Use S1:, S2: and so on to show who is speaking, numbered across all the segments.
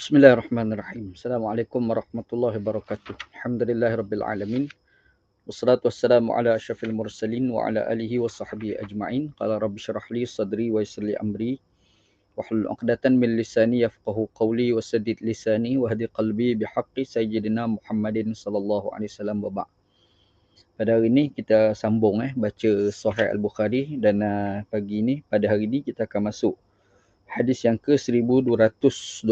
S1: Bismillahirrahmanirrahim. Assalamualaikum warahmatullahi wabarakatuh. Alhamdulillahirabbil alamin. Wassalatu wassalamu ala asyrafil mursalin wa ala alihi wa sahbihi ajma'in. Qala rabbi syrah li sadri wa yassir li amri wa hlul 'uqdatan min lisani yafqahu qawli wa saddid lisani wa hadi qalbi bihaqqi sayyidina Muhammadin sallallahu alaihi wasallam wa ba'. Pada hari ini kita sambung eh baca Sahih Al-Bukhari dan uh, pagi ini pada hari ini kita akan masuk hadis yang ke 1225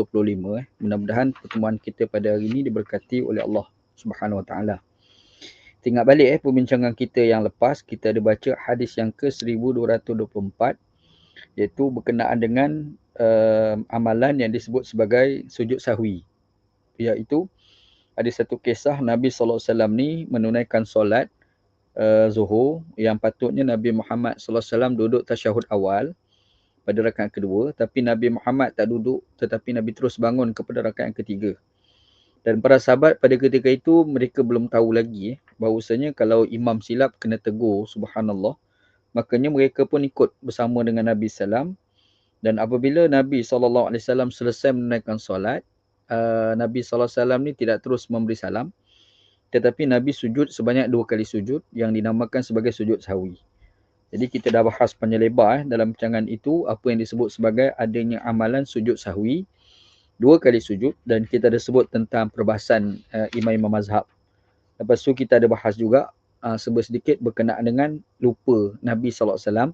S1: eh. Mudah-mudahan pertemuan kita pada hari ini diberkati oleh Allah Subhanahu Wa Taala. Tengok balik eh perbincangan kita yang lepas, kita ada baca hadis yang ke 1224 iaitu berkenaan dengan uh, amalan yang disebut sebagai sujud sahwi. Iaitu ada satu kisah Nabi sallallahu alaihi wasallam ni menunaikan solat uh, Zuhur yang patutnya Nabi Muhammad sallallahu alaihi wasallam duduk tasyahud awal pada rakaat kedua tapi Nabi Muhammad tak duduk tetapi Nabi terus bangun kepada rakaat yang ketiga. Dan para sahabat pada ketika itu mereka belum tahu lagi eh, bahawasanya kalau imam silap kena tegur subhanallah makanya mereka pun ikut bersama dengan Nabi sallam dan apabila Nabi SAW selesai menunaikan solat uh, Nabi SAW ni tidak terus memberi salam tetapi Nabi sujud sebanyak dua kali sujud yang dinamakan sebagai sujud sahwi. Jadi kita dah bahas panjang lebar eh, dalam pecangan itu apa yang disebut sebagai adanya amalan sujud sahwi dua kali sujud dan kita ada sebut tentang perbahasan uh, imam-imam mazhab. Lepas tu kita ada bahas juga uh, sedikit berkenaan dengan lupa Nabi wasallam.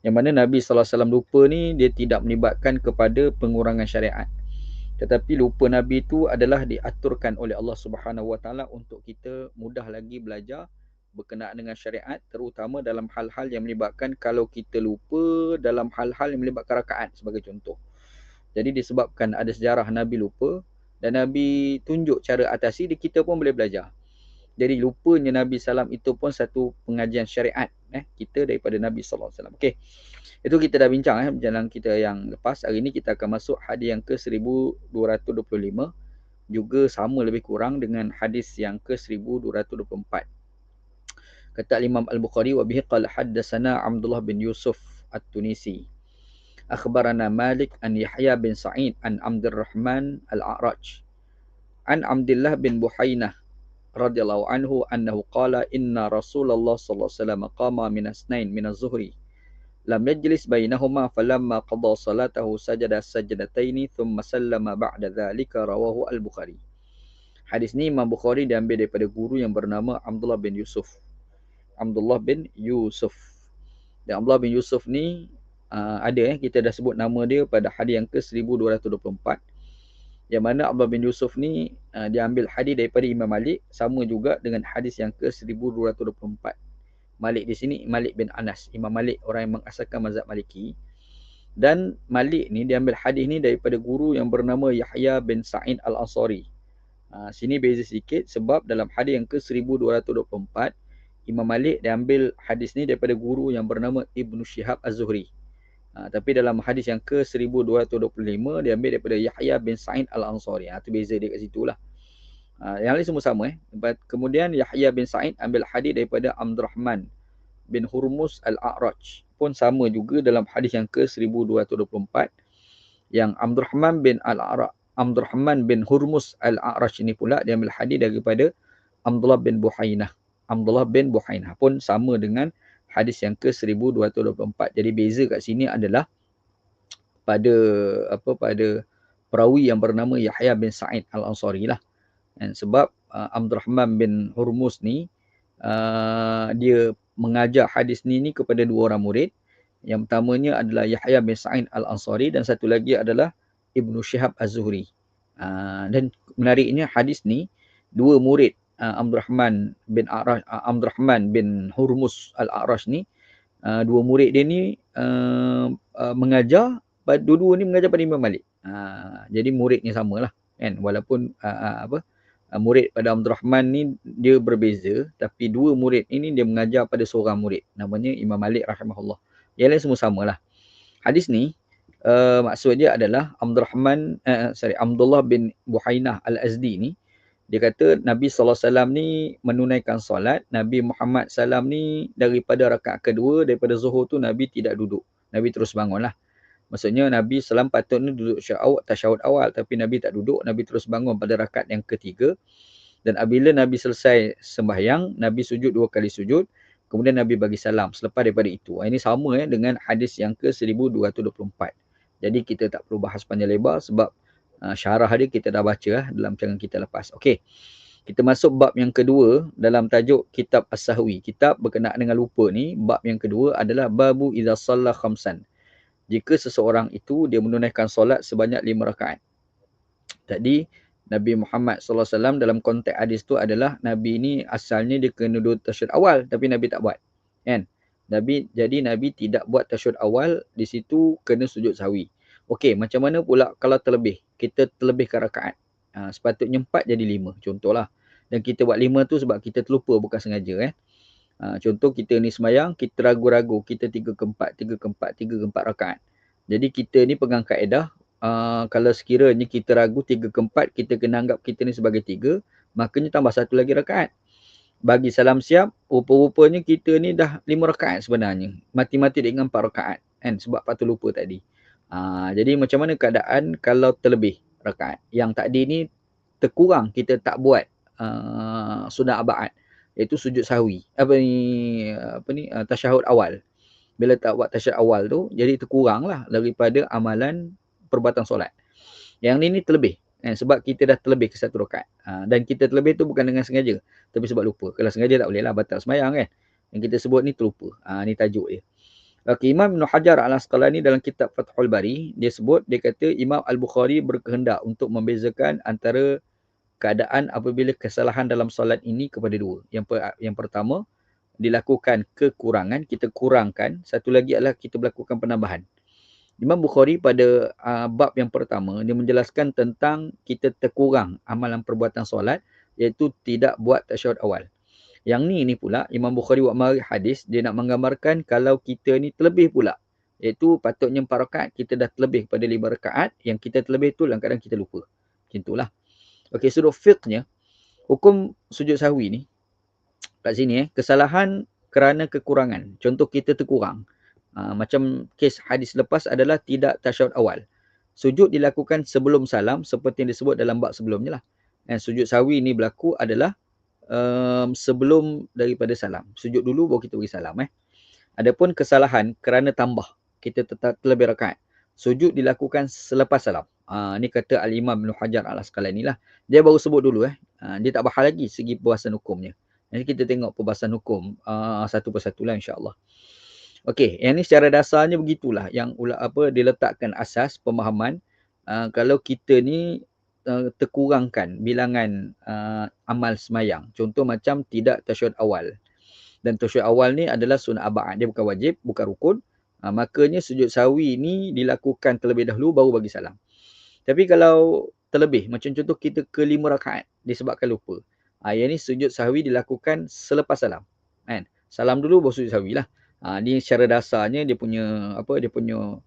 S1: Yang mana Nabi wasallam lupa ni dia tidak melibatkan kepada pengurangan syariat. Tetapi lupa Nabi itu adalah diaturkan oleh Allah Subhanahu Wa Taala untuk kita mudah lagi belajar berkenaan dengan syariat terutama dalam hal-hal yang melibatkan kalau kita lupa dalam hal-hal yang melibatkan rakaat sebagai contoh. Jadi disebabkan ada sejarah Nabi lupa dan Nabi tunjuk cara atasi kita pun boleh belajar. Jadi lupanya Nabi salam itu pun satu pengajian syariat eh kita daripada Nabi sallallahu wasallam. Okey. Itu kita dah bincang eh jalan kita yang lepas. Hari ini kita akan masuk hadis yang ke 1225 juga sama lebih kurang dengan hadis yang ke 1224. Kata Imam Al-Bukhari wa bihi qala haddatsana Abdullah bin Yusuf At-Tunisi. Akhbarana Malik an Yahya bin Sa'id an Abdurrahman Al-A'raj. An Abdullah bin Buhainah radhiyallahu anhu annahu qala inna Rasulullah sallallahu alaihi wasallam qama min asnain min az-zuhri lam yajlis bainahuma falamma qada salatahu sajada sajdataini thumma sallama ba'da dhalika rawahu al-Bukhari. Hadis ni Imam Bukhari diambil daripada guru yang bernama Abdullah bin Yusuf Abdullah bin Yusuf. Dan Abdullah bin Yusuf ni uh, ada eh kita dah sebut nama dia pada hadis yang ke 1224. Yang mana Abdullah bin Yusuf ni uh, dia ambil hadis daripada Imam Malik sama juga dengan hadis yang ke 1224. Malik di sini Malik bin Anas, Imam Malik orang yang mengasalkan mazhab Maliki. Dan Malik ni dia ambil hadis ni daripada guru yang bernama Yahya bin Sa'id Al-Ansari. Uh, sini beza sikit sebab dalam hadis yang ke 1224 Imam Malik dia ambil hadis ni daripada guru yang bernama Ibnu Shihab Az-Zuhri. Ha, tapi dalam hadis yang ke 1225 dia ambil daripada Yahya bin Sa'id Al-Ansari. Ha, tu beza dia kat situ lah. Ha, yang lain semua sama eh. Kemudian Yahya bin Sa'id ambil hadis daripada Abdurrahman bin Hurmus Al-A'raj. Pun sama juga dalam hadis yang ke 1224. Yang Abdurrahman bin Al-A'raj Abdurrahman bin Hurmus Al-A'raj ini pula dia ambil hadis daripada Abdullah bin Buhainah. Abdullah bin Buhainah pun sama dengan hadis yang ke 1224. Jadi beza kat sini adalah pada apa pada perawi yang bernama Yahya bin Sa'id Al-Ansari lah. Dan sebab uh, Abdurrahman bin Hurmus ni uh, dia mengajar hadis ni ni kepada dua orang murid. Yang pertamanya adalah Yahya bin Sa'id Al-Ansari dan satu lagi adalah Ibnu Syihab Az-Zuhri. Uh, dan menariknya hadis ni dua murid uh, Abdurrahman bin Arash, uh, Abdurrahman bin Hurmus Al-Arash ni uh, dua murid dia ni uh, uh, mengajar dua-dua ni mengajar pada Imam Malik. Uh, jadi muridnya samalah kan walaupun uh, uh, apa uh, murid pada Abdurrahman ni dia berbeza tapi dua murid ini dia mengajar pada seorang murid namanya Imam Malik rahimahullah. Yang lain semua samalah. Hadis ni uh, maksud dia adalah Abdurrahman uh, sorry Abdullah bin Buhainah Al-Azdi ni dia kata Nabi SAW ni menunaikan solat. Nabi Muhammad SAW ni daripada rakaat kedua, daripada zuhur tu Nabi tidak duduk. Nabi terus bangun lah. Maksudnya Nabi SAW patutnya duduk syahud, tasyahud awal tapi Nabi tak duduk. Nabi terus bangun pada rakaat yang ketiga. Dan apabila Nabi selesai sembahyang, Nabi sujud dua kali sujud. Kemudian Nabi bagi salam selepas daripada itu. Ini sama ya dengan hadis yang ke 1224. Jadi kita tak perlu bahas panjang lebar sebab uh, syarah dia kita dah baca lah dalam jangan kita lepas. Okey. Kita masuk bab yang kedua dalam tajuk kitab As-Sahwi. Kitab berkenaan dengan lupa ni, bab yang kedua adalah babu idza shalla khamsan jika seseorang itu dia menunaikan solat sebanyak lima rakaat. Tadi Nabi Muhammad SAW dalam konteks hadis tu adalah Nabi ni asalnya dia kena duduk tasyud awal tapi Nabi tak buat. Kan? Nabi jadi Nabi tidak buat tasyud awal di situ kena sujud sawi. Okey, macam mana pula kalau terlebih? Kita terlebihkan rakaat. Ha, sepatutnya empat jadi lima. Contohlah. Dan kita buat lima tu sebab kita terlupa bukan sengaja. Eh? Ha, contoh kita ni semayang, kita ragu-ragu, kita tiga ke empat, tiga ke empat, tiga ke empat rakaat. Jadi kita ni pegang kaedah, uh, kalau sekiranya kita ragu tiga ke empat, kita kena anggap kita ni sebagai tiga, makanya tambah satu lagi rakaat. Bagi salam siap, rupa-rupanya kita ni dah lima rakaat sebenarnya. Mati-mati dengan empat rakaat. Kan? Sebab patut lupa tadi. Uh, jadi macam mana keadaan kalau terlebih? Rakaat? Yang tadi ni terkurang kita tak buat uh, sunnah abad iaitu sujud sahwi. Apa ni apa ni uh, tasyahud awal. Bila tak buat tasyahud awal tu jadi terkuranglah daripada amalan perbuatan solat. Yang ni ni terlebih eh, sebab kita dah terlebih ke satu rakaat uh, dan kita terlebih tu bukan dengan sengaja tapi sebab lupa. Kalau sengaja tak boleh lah batal semayang kan. Yang kita sebut ni terlupa. Uh, ni tajuk dia Okay, Imam Ibn Hajar al-Asqalani dalam kitab Fathul Bari, dia sebut, dia kata Imam Al-Bukhari berkehendak untuk membezakan antara keadaan apabila kesalahan dalam solat ini kepada dua. Yang per, yang pertama dilakukan kekurangan, kita kurangkan. Satu lagi adalah kita melakukan penambahan. Imam Bukhari pada uh, bab yang pertama dia menjelaskan tentang kita terkurang amalan perbuatan solat iaitu tidak buat tasyahud awal. Yang ni ni pula Imam Bukhari buat mari hadis dia nak menggambarkan kalau kita ni terlebih pula iaitu patutnya empat rakaat kita dah terlebih pada lima rakaat yang kita terlebih tu kadang-kadang kita lupa. Macam itulah. Okey, sudut fiqhnya, hukum sujud sahwi ni, kat sini eh, kesalahan kerana kekurangan. Contoh kita terkurang. Uh, macam kes hadis lepas adalah tidak tasyahud awal. Sujud dilakukan sebelum salam seperti yang disebut dalam bab sebelumnya lah. Dan sujud sahwi ni berlaku adalah um, sebelum daripada salam. Sujud dulu baru kita beri salam. Eh. Adapun kesalahan kerana tambah. Kita tetap terlebih rakaat. Sujud dilakukan selepas salam. Uh, ni kata Al-Imam Ibn Hajar Al-Asqalani lah. Dia baru sebut dulu eh. Uh, dia tak bahas lagi segi perbahasan hukumnya. Nanti kita tengok perbahasan hukum uh, satu persatu lah insyaAllah. Okey, yang ni secara dasarnya begitulah. Yang apa diletakkan asas pemahaman. Uh, kalau kita ni uh, terkurangkan bilangan uh, amal semayang. Contoh macam tidak tasyud awal. Dan tasyud awal ni adalah sunnah abad. Dia bukan wajib, bukan rukun. Uh, makanya sujud sawi ni dilakukan terlebih dahulu baru bagi salam. Tapi kalau terlebih, macam contoh kita ke lima rakaat disebabkan lupa. Ha, yang ni sujud sahwi dilakukan selepas salam. Kan? Salam dulu baru sujud sahwi lah. Ha, ni secara dasarnya dia punya apa dia punya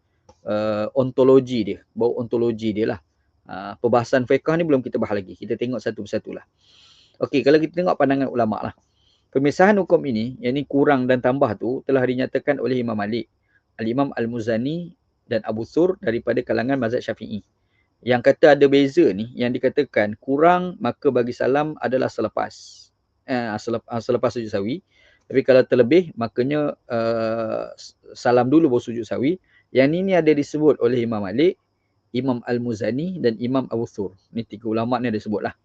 S1: uh, ontologi dia. Bau ontologi dia lah. Ha, perbahasan fiqah ni belum kita bahas lagi. Kita tengok satu persatu lah. Okey, kalau kita tengok pandangan ulama lah. Pemisahan hukum ini, yang ni kurang dan tambah tu telah dinyatakan oleh Imam Malik, Al-Imam Al-Muzani dan Abu Thur daripada kalangan mazhab syafi'i yang kata ada beza ni yang dikatakan kurang maka bagi salam adalah selepas eh, selepas, ah, selepas sujud sawi tapi kalau terlebih makanya uh, salam dulu baru sujud sawi yang ni ni ada disebut oleh Imam Malik Imam Al-Muzani dan Imam Abu Thur ni tiga ulama ni ada sebut lah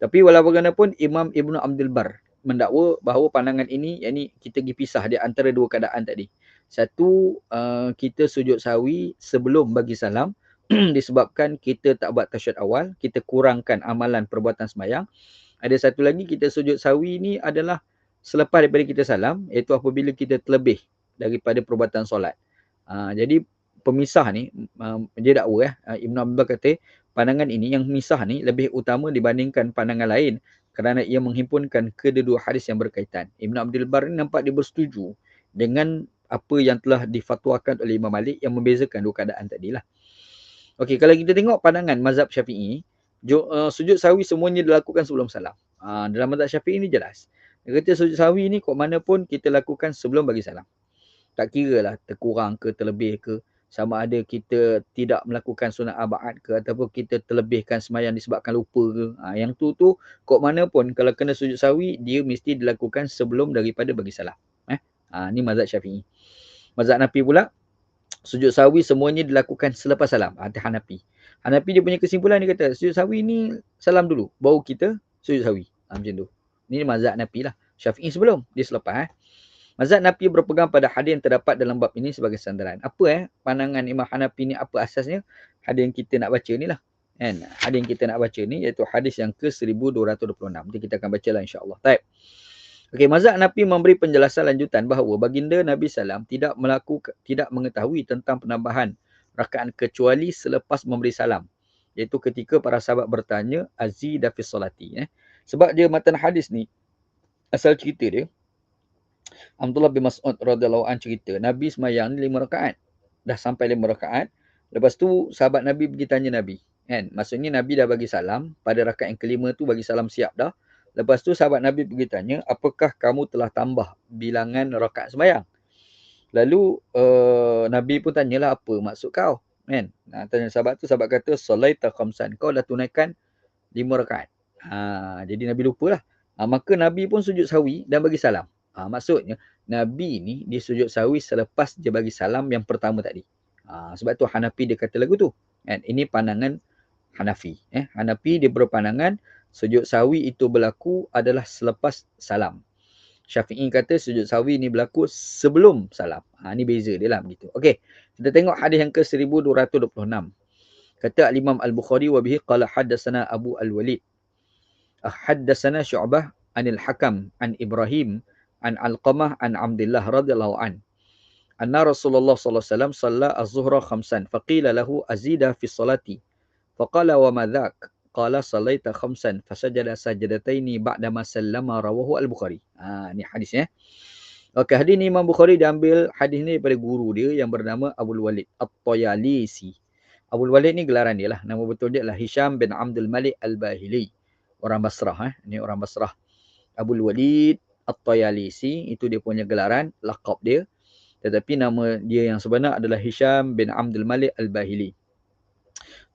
S1: tapi walaupun Imam Ibnu Abdul Bar mendakwa bahawa pandangan ini yang ni kita pergi pisah di antara dua keadaan tadi satu uh, kita sujud sawi sebelum bagi salam disebabkan kita tak buat tasyad awal, kita kurangkan amalan perbuatan semayang. Ada satu lagi kita sujud sawi ni adalah selepas daripada kita salam, iaitu apabila kita terlebih daripada perbuatan solat. Uh, jadi pemisah ni, uh, dia dakwa eh, uh, Ibn Abdul kata, pandangan ini yang misah ni lebih utama dibandingkan pandangan lain kerana ia menghimpunkan kedua-dua hadis yang berkaitan. Ibn Abdul Bar ni nampak dia bersetuju dengan apa yang telah difatwakan oleh Imam Malik yang membezakan dua keadaan tadilah. Okey, kalau kita tengok pandangan mazhab Syafi'i, uh, sujud sawi semuanya dilakukan sebelum salam. Uh, dalam mazhab Syafi'i ni jelas. Dia kata sujud sawi ni kok mana pun kita lakukan sebelum bagi salam. Tak kira lah terkurang ke terlebih ke. Sama ada kita tidak melakukan sunat abad ke ataupun kita terlebihkan semayang disebabkan lupa ke. Ha, yang tu tu kok mana pun kalau kena sujud sawi dia mesti dilakukan sebelum daripada bagi salam. Eh? Ha, ni mazhab syafi'i. Mazhab Hanafi pula sujud sawi semuanya dilakukan selepas salam. Ha, Hanafi. Hanafi dia punya kesimpulan dia kata sujud sawi ni salam dulu baru kita sujud sawi. Ha, macam tu. Ni mazhab Hanafi lah. Syafi'i sebelum dia selepas. Eh? Mazhab Nafi berpegang pada hadis yang terdapat dalam bab ini sebagai sandaran. Apa eh pandangan Imam Hanafi ni apa asasnya? Hadis yang kita nak baca ni lah. Kan? Hadis yang kita nak baca ni iaitu hadis yang ke-1226. Nanti kita akan baca lah insyaAllah. Baik. Okey, mazhab Nafi memberi penjelasan lanjutan bahawa baginda Nabi Sallam tidak melakukan tidak mengetahui tentang penambahan rakaat kecuali selepas memberi salam. Iaitu ketika para sahabat bertanya azida fi salati eh. Sebab dia matan hadis ni asal cerita dia Abdullah bin Mas'ud radhiyallahu an cerita, Nabi semayang ni lima rakaat. Dah sampai lima rakaat. Lepas tu sahabat Nabi pergi tanya Nabi. Kan? Maksudnya Nabi dah bagi salam. Pada rakaat yang kelima tu bagi salam siap dah. Lepas tu sahabat Nabi pergi tanya, apakah kamu telah tambah bilangan rakaat semayang? Lalu uh, Nabi pun tanyalah apa maksud kau? Kan? Nah, tanya sahabat tu, sahabat kata, Salaita khamsan. Kau dah tunaikan lima rakaat. Ha, jadi Nabi lupalah. Ha, maka Nabi pun sujud sawi dan bagi salam. Ha, maksudnya Nabi ni dia sujud sawi selepas dia bagi salam yang pertama tadi. Ha, sebab tu Hanafi dia kata lagu tu. And ini pandangan Hanafi. Eh, Hanafi dia berpandangan sujud sawi itu berlaku adalah selepas salam. Syafi'i kata sujud sawi ni berlaku sebelum salam. Ha, ni beza dia lah begitu. Okey, kita tengok hadis yang ke 1226. Kata Al-Imam Al-Bukhari wa bihi qala haddatsana Abu Al-Walid. Haddatsana Syu'bah anil Hakam an Ibrahim an Alqamah an Abdullah radhiyallahu an. Anna Rasulullah sallallahu alaihi wasallam salla az-zuhra khamsan faqila lahu azida fi salati. Faqala wa ma dhak? Qala sallaita khamsan fasajada sajadataini ba'da ma sallama rawahu al-Bukhari. Ha ni hadisnya. Okey, hadis ni Imam Bukhari diambil hadis ni daripada guru dia yang bernama Abu Walid At-Tayalisi. Abu Walid ni gelaran dia lah. Nama betul dia adalah Hisham bin Abdul Malik Al-Bahili. Orang Basrah eh. Ini orang Basrah. Abu Walid At-Tayalisi itu dia punya gelaran lakab dia. Tetapi nama dia yang sebenar adalah Hisham bin Abdul Malik Al-Bahili.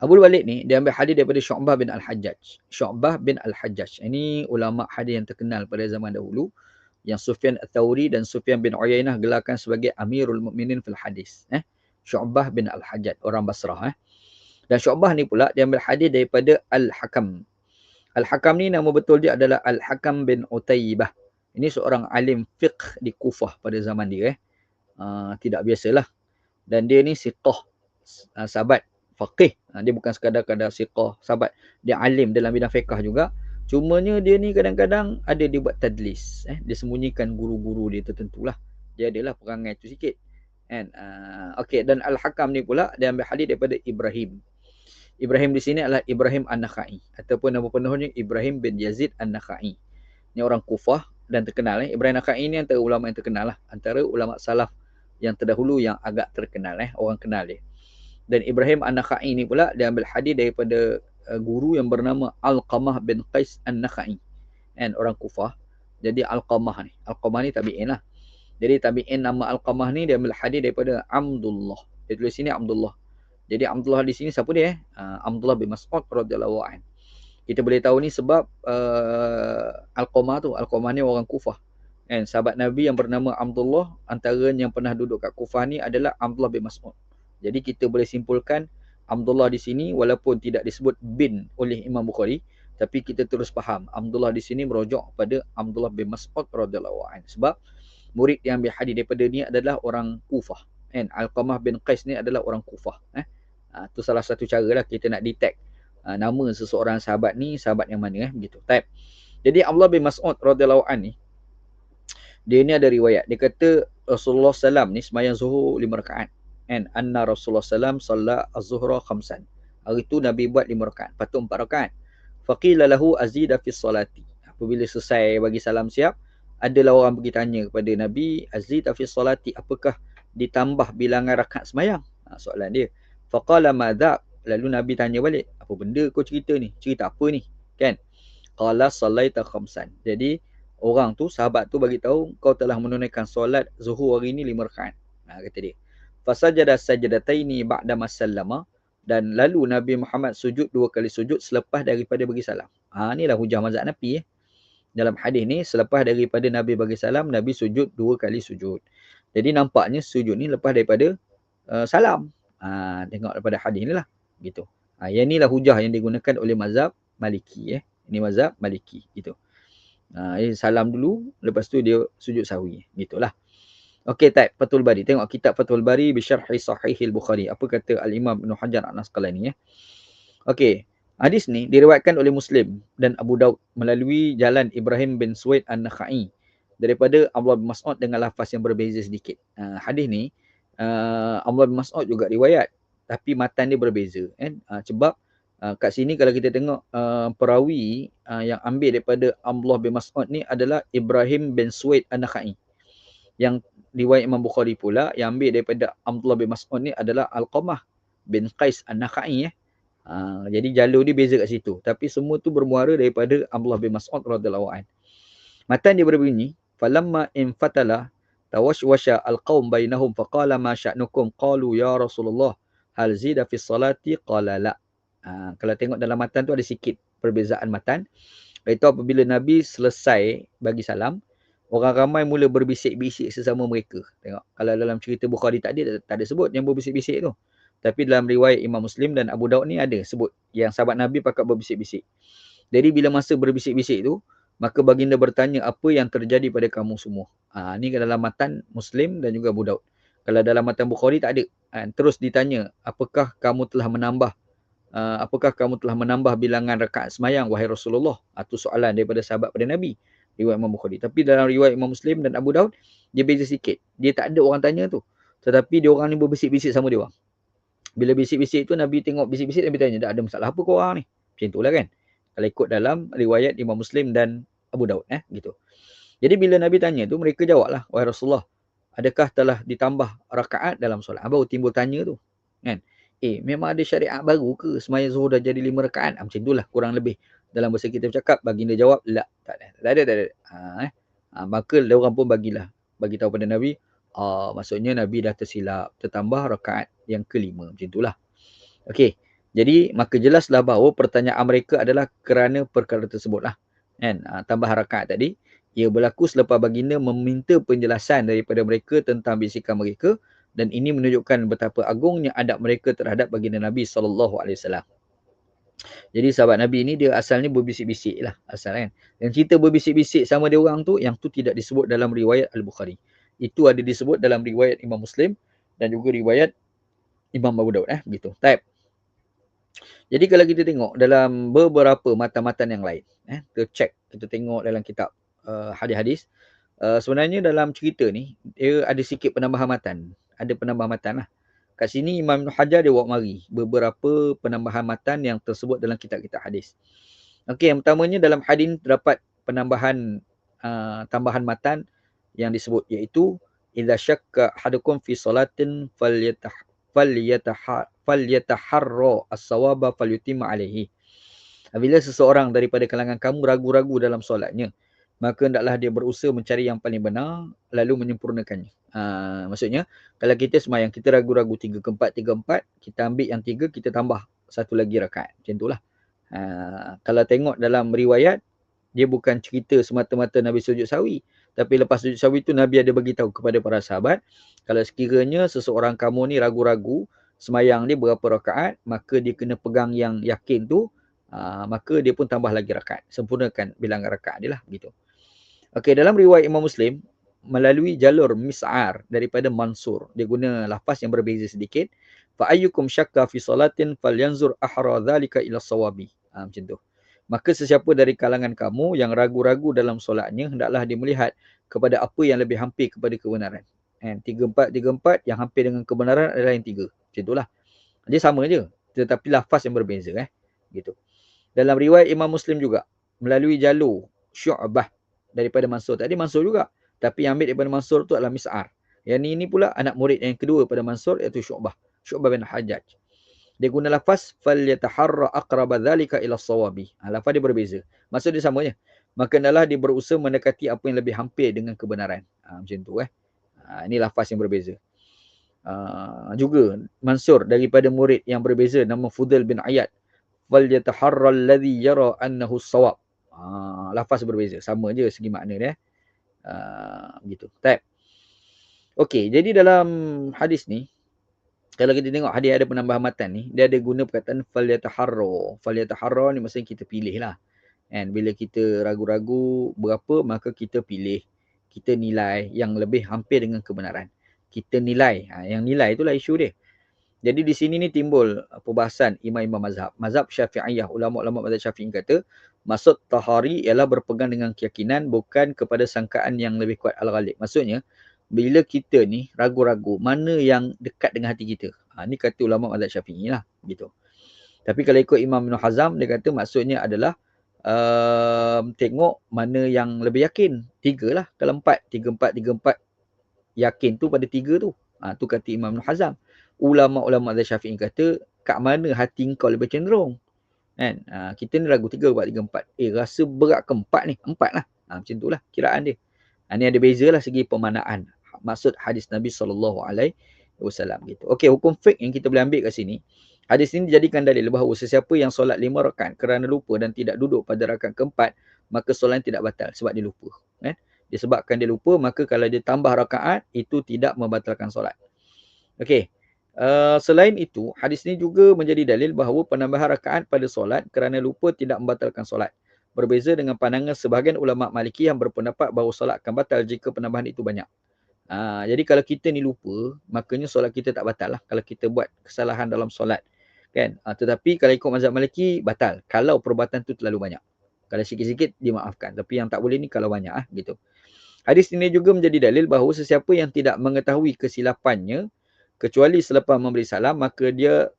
S1: Abu Walid ni dia ambil hadis daripada Syu'bah bin Al-Hajjaj. Syu'bah bin Al-Hajjaj. Ini ulama hadis yang terkenal pada zaman dahulu yang Sufyan Al-Thawri dan Sufyan bin Uyainah gelarkan sebagai Amirul Mukminin fil hadis eh. Syu'bah bin Al-Hajjaj orang Basrah eh. Dan Syu'bah ni pula dia ambil hadis daripada Al-Hakam. Al-Hakam ni nama betul dia adalah Al-Hakam bin Utaybah ini seorang alim fiqh di Kufah pada zaman dia. Eh. Uh, tidak biasalah. Dan dia ni siqah uh, sahabat faqih. Uh, dia bukan sekadar-kadar siqah sahabat. Dia alim dalam bidang fiqh juga. Cumanya dia ni kadang-kadang ada dia buat tadlis. Eh. Dia sembunyikan guru-guru dia tertentulah. Dia adalah perangai tu sikit. And, uh, okay. Dan Al-Hakam ni pula dia ambil hadis daripada Ibrahim. Ibrahim di sini adalah Ibrahim An-Nakhai. Ataupun nama penuhnya Ibrahim bin Yazid An-Nakhai. Ini orang Kufah dan terkenal eh. Ibrahim Nakhai ini antara ulama yang terkenal lah. Antara ulama salaf yang terdahulu yang agak terkenal eh. Orang kenal dia. Dan Ibrahim An-Nakhai ini pula dia ambil hadis daripada uh, guru yang bernama Al-Qamah bin Qais An-Nakhai. And orang Kufah. Jadi Al-Qamah ni. Al-Qamah ni tabi'in lah. Jadi tabi'in nama Al-Qamah ni dia ambil hadis daripada Abdullah. Dia tulis sini Abdullah. Jadi Abdullah di sini siapa dia eh? Uh, Abdullah bin Mas'ud radhiyallahu anhu kita boleh tahu ni sebab uh, Al-Qamah tu, Al-Qamah ni orang Kufah. Kan? Sahabat Nabi yang bernama Abdullah, antara yang pernah duduk kat Kufah ni adalah Abdullah bin Mas'ud. Jadi kita boleh simpulkan Abdullah di sini walaupun tidak disebut bin oleh Imam Bukhari, tapi kita terus faham Abdullah di sini merujuk pada Abdullah bin Mas'ud radhiyallahu anhu. Sebab murid yang ambil hadis daripada ni adalah orang Kufah. Kan? Al-Qamah bin Qais ni adalah orang Kufah. Eh? Ha, tu salah satu cara lah kita nak detect uh, nama seseorang sahabat ni sahabat yang mana eh begitu. Type. Jadi Abdullah bin Mas'ud radhiyallahu an ni dia ni ada riwayat. Dia kata Rasulullah sallam ni sembahyang zuhur lima rakaat. And anna Rasulullah sallam salla az-zuhra khamsan. Hari tu Nabi buat lima rakaat, patut empat rakaat. Faqila lahu azida fi salati. Apabila selesai bagi salam siap, adalah orang pergi tanya kepada Nabi, azida fi salati, apakah ditambah bilangan rakaat sembahyang? Ha, soalan dia. Faqala madza Lalu Nabi tanya balik, apa benda kau cerita ni? Cerita apa ni? Kan? Qala sallaita khamsan. Jadi orang tu sahabat tu bagi tahu kau telah menunaikan solat zuhur hari ni lima rakaat. Nah kata dia. fasajada sajadataini ba'da masallama dan lalu Nabi Muhammad sujud dua kali sujud selepas daripada bagi salam. Ha inilah hujah mazhab Nabi eh. Dalam hadis ni selepas daripada Nabi bagi salam Nabi sujud dua kali sujud. Jadi nampaknya sujud ni lepas daripada uh, salam. Ha tengok daripada hadis ni lah gitu. Ha yang inilah hujah yang digunakan oleh mazhab Maliki eh. Ini mazhab Maliki gitu. Ha salam dulu lepas tu dia sujud sahwi gitulah. Okey, type Fathul Bari. Tengok kitab Fathul Bari bisyarhi sahihil Bukhari. Apa kata Al-Imam Ibn Hajar Al-Asqalani ya. Okey. Hadis ni diriwayatkan oleh Muslim dan Abu Daud melalui jalan Ibrahim bin Suwaid An-Nakhai daripada Abdullah bin Mas'ud dengan lafaz yang berbeza sedikit. Uh, hadis ni uh, Abdullah bin Mas'ud juga riwayat tapi matan dia berbeza kan. Uh, sebab uh, kat sini kalau kita tengok uh, perawi uh, yang ambil daripada Abdullah bin Mas'ud ni adalah Ibrahim bin Suwaid An-Nakhai. Yang riwayat Imam Bukhari pula yang ambil daripada Abdullah bin Mas'ud ni adalah Al-Qamah bin Qais An-Nakhai ya. Ha, jadi jalur dia beza kat situ. Tapi semua tu bermuara daripada Abdullah bin Mas'ud radhiyallahu an. Matan dia berbunyi, "Falamma in fatala tawashwasha al-qaum bainahum faqala ma sya'nukum qalu ya Rasulullah hal zida fi salati qala la." Ha, kalau tengok dalam matan tu ada sikit perbezaan matan. Itu apabila Nabi selesai bagi salam, orang ramai mula berbisik-bisik sesama mereka. Tengok kalau dalam cerita Bukhari tak ada tak ada sebut yang berbisik-bisik tu. Tapi dalam riwayat Imam Muslim dan Abu Daud ni ada sebut yang sahabat Nabi pakat berbisik-bisik. Jadi bila masa berbisik-bisik tu, maka baginda bertanya apa yang terjadi pada kamu semua. Ha, ni dalam matan Muslim dan juga Abu Daud. Kalau dalam matan Bukhari tak ada. Ha, terus ditanya, apakah kamu telah menambah uh, apakah kamu telah menambah bilangan rakaat semayang wahai Rasulullah? Itu soalan daripada sahabat pada Nabi riwayat Imam Bukhari. Tapi dalam riwayat Imam Muslim dan Abu Daud, dia beza sikit. Dia tak ada orang tanya tu. Tetapi dia orang ni berbisik-bisik sama dia orang. Bila bisik-bisik tu Nabi tengok bisik-bisik Nabi tanya, tak ada masalah apa kau orang ni? Macam itulah kan. Kalau ikut dalam riwayat Imam Muslim dan Abu Daud eh gitu. Jadi bila Nabi tanya tu mereka jawablah, wahai Rasulullah, adakah telah ditambah rakaat dalam solat? Baru timbul tanya tu. Kan? Eh, memang ada syariat baru ke semaya zuhur dah jadi lima rakaat? Ah, macam itulah kurang lebih dalam bahasa kita bercakap baginda jawab la tak ada tak ada tak ada ha, eh? ha, maka orang pun bagilah bagi tahu pada nabi uh, maksudnya nabi dah tersilap tertambah rakaat yang kelima macam itulah okey jadi maka jelaslah bahawa pertanyaan mereka adalah kerana perkara tersebutlah kan ha, tambah rakaat tadi ia berlaku selepas baginda meminta penjelasan daripada mereka tentang bisikan mereka dan ini menunjukkan betapa agungnya adab mereka terhadap baginda Nabi wasallam. Jadi sahabat Nabi ni dia asalnya berbisik-bisik lah asal kan. Dan cerita berbisik-bisik sama dia orang tu yang tu tidak disebut dalam riwayat Al-Bukhari. Itu ada disebut dalam riwayat Imam Muslim dan juga riwayat Imam Abu Daud eh gitu. Type. Jadi kalau kita tengok dalam beberapa matan-matan yang lain eh kita check kita tengok dalam kitab uh, hadis-hadis uh, sebenarnya dalam cerita ni dia ada sikit penambahan matan. Ada penambahan matan lah. Kat sini Imam Ibn Hajar dia bawa mari beberapa penambahan matan yang tersebut dalam kitab-kitab hadis. Okey, yang pertamanya dalam hadis terdapat penambahan uh, tambahan matan yang disebut iaitu idza syakka hadukum fi salatin falyatah falyatah falyataharra as-sawaba falyutimma alaihi. Bila seseorang daripada kalangan kamu ragu-ragu dalam solatnya, maka hendaklah dia berusaha mencari yang paling benar lalu menyempurnakannya. Ha, maksudnya kalau kita semayang kita ragu-ragu tiga ke empat, tiga empat, kita ambil yang tiga, kita tambah satu lagi rakaat. Macam itulah. Ha, kalau tengok dalam riwayat, dia bukan cerita semata-mata Nabi sujud sawi. Tapi lepas sujud sawi tu Nabi ada bagi tahu kepada para sahabat, kalau sekiranya seseorang kamu ni ragu-ragu semayang dia berapa rakaat, maka dia kena pegang yang yakin tu, ha, maka dia pun tambah lagi rakaat. Sempurnakan bilangan rakaat dia lah. Gitu. Okey, dalam riwayat Imam Muslim, melalui jalur mis'ar daripada Mansur. Dia guna lafaz yang berbeza sedikit. Fa ayyukum syakka fi salatin falyanzur ahra dhalika ila sawabi. Ha, macam tu. Maka sesiapa dari kalangan kamu yang ragu-ragu dalam solatnya, hendaklah dia melihat kepada apa yang lebih hampir kepada kebenaran. And tiga empat, tiga empat, yang hampir dengan kebenaran adalah yang tiga. Macam itulah. Dia sama je. Tetapi lafaz yang berbeza. Eh? Gitu. Dalam riwayat Imam Muslim juga, melalui jalur syu'bah daripada Mansur. Tadi Mansur juga. Tapi yang ambil daripada Mansur tu adalah Mis'ar. Yang ni, ini pula anak murid yang kedua pada Mansur iaitu Syu'bah. Syu'bah bin Hajjaj. Dia guna lafaz fal yataharra aqraba dhalika ila sawabi. Ha, lafaz dia berbeza. Maksud dia samanya. Maka adalah dia berusaha mendekati apa yang lebih hampir dengan kebenaran. Ha, macam tu eh. Ha, ini lafaz yang berbeza. Ha, juga Mansur daripada murid yang berbeza nama Fudel bin Ayat. Fal yataharra alladhi yara annahu sawab. Uh, lafaz berbeza sama je segi makna dia. Uh, gitu. Baik. Okey, jadi dalam hadis ni kalau kita tengok hadis ada penambahan matan ni, dia ada guna perkataan fal yataharra. Fal yataharra ni maksudnya kita pilih lah. And bila kita ragu-ragu berapa, maka kita pilih. Kita nilai yang lebih hampir dengan kebenaran kita nilai. Ha, yang nilai itulah isu dia. Jadi di sini ni timbul perbahasan imam-imam mazhab. Mazhab syafi'iyah, ulama-ulama mazhab syafi'i kata, maksud tahari ialah berpegang dengan keyakinan bukan kepada sangkaan yang lebih kuat al-ghalib. Maksudnya, bila kita ni ragu-ragu mana yang dekat dengan hati kita. Ha, ni kata ulama mazhab syafi'i lah. Gitu. Tapi kalau ikut Imam Ibn Hazam, dia kata maksudnya adalah uh, tengok mana yang lebih yakin. Tiga lah. Kalau empat. Tiga empat, tiga empat yakin tu pada tiga tu. Ha, tu kata Imam Ibn Hazam. Ulama-ulama dari Syafi'i kata, kat mana hati kau lebih cenderung? Kan? Ha, kita ni ragu tiga, empat, tiga, empat. Eh, rasa berat ke empat ni? Empat lah. Ha, macam tu lah kiraan dia. Ha, ni ada beza lah segi pemanaan. Maksud hadis Nabi SAW. Gitu. Okey, hukum fake yang kita boleh ambil kat sini. Hadis ini dijadikan dalil bahawa sesiapa yang solat lima rakaat kerana lupa dan tidak duduk pada rakaat keempat, maka solat tidak batal sebab dia lupa. Kan? disebabkan dia lupa maka kalau dia tambah rakaat itu tidak membatalkan solat. Okey. Uh, selain itu, hadis ini juga menjadi dalil bahawa penambahan rakaat pada solat kerana lupa tidak membatalkan solat. Berbeza dengan pandangan sebahagian ulama Maliki yang berpendapat bahawa solat akan batal jika penambahan itu banyak. Uh, jadi kalau kita ni lupa, makanya solat kita tak batal lah kalau kita buat kesalahan dalam solat. Kan? Uh, tetapi kalau ikut mazhab Maliki, batal. Kalau perbuatan itu terlalu banyak. Kalau sikit-sikit, dimaafkan. Tapi yang tak boleh ni kalau banyak. Ah, gitu. Hadis ini juga menjadi dalil bahawa sesiapa yang tidak mengetahui kesilapannya kecuali selepas memberi salam maka dia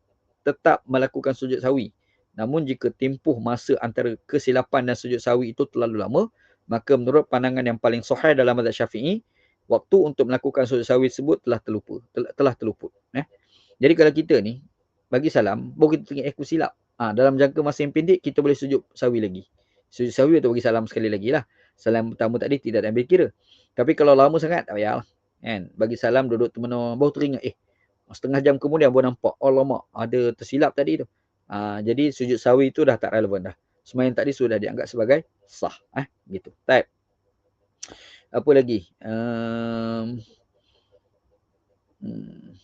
S1: tetap melakukan sujud sawi. Namun jika tempuh masa antara kesilapan dan sujud sawi itu terlalu lama, maka menurut pandangan yang paling sahih dalam mazhab Syafi'i, waktu untuk melakukan sujud sawi tersebut telah terlupa, telah terluput. Eh? Jadi kalau kita ni bagi salam, baru kita tengok eh aku silap. Ha, dalam jangka masa yang pendek kita boleh sujud sawi lagi. Sujud sawi atau bagi salam sekali lagi lah salam pertama tadi tidak diambil kira. Tapi kalau lama sangat, tak payahlah. Kan? Bagi salam duduk teman baru teringat, eh, setengah jam kemudian baru nampak, lama, ada tersilap tadi tu. Ha, jadi sujud sawi itu dah tak relevan dah. Semayang tadi sudah dianggap sebagai sah. Eh? Gitu. Type. Apa lagi? Um, hmm.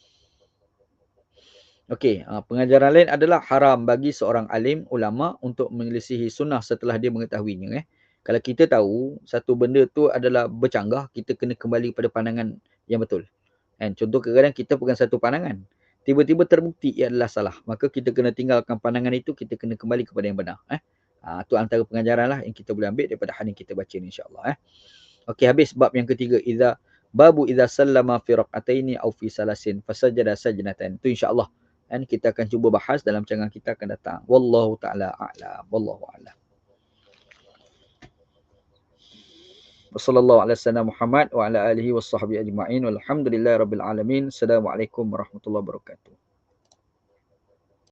S1: Okey, uh, pengajaran lain adalah haram bagi seorang alim ulama untuk menyelisihi sunnah setelah dia mengetahuinya. Eh? kalau kita tahu satu benda tu adalah bercanggah, kita kena kembali pada pandangan yang betul. And contoh kadang-kadang kita pegang satu pandangan, tiba-tiba terbukti ia adalah salah. Maka kita kena tinggalkan pandangan itu, kita kena kembali kepada yang benar. Eh? Ha, itu antara pengajaran lah yang kita boleh ambil daripada hadis kita baca ni insyaAllah. Eh? Okey, habis bab yang ketiga. Iza, babu idza sallama fi raqataini au fi salasin fasajada sajdatan. Itu insyaAllah. And kita akan cuba bahas dalam canggah kita akan datang. Wallahu ta'ala a'lam. Wallahu a'lam. Wassallallahu ala sallam Muhammad wa ala alihi wa sahbihi ajma'in. Walhamdulillahi rabbil alamin. Assalamualaikum warahmatullahi wabarakatuh.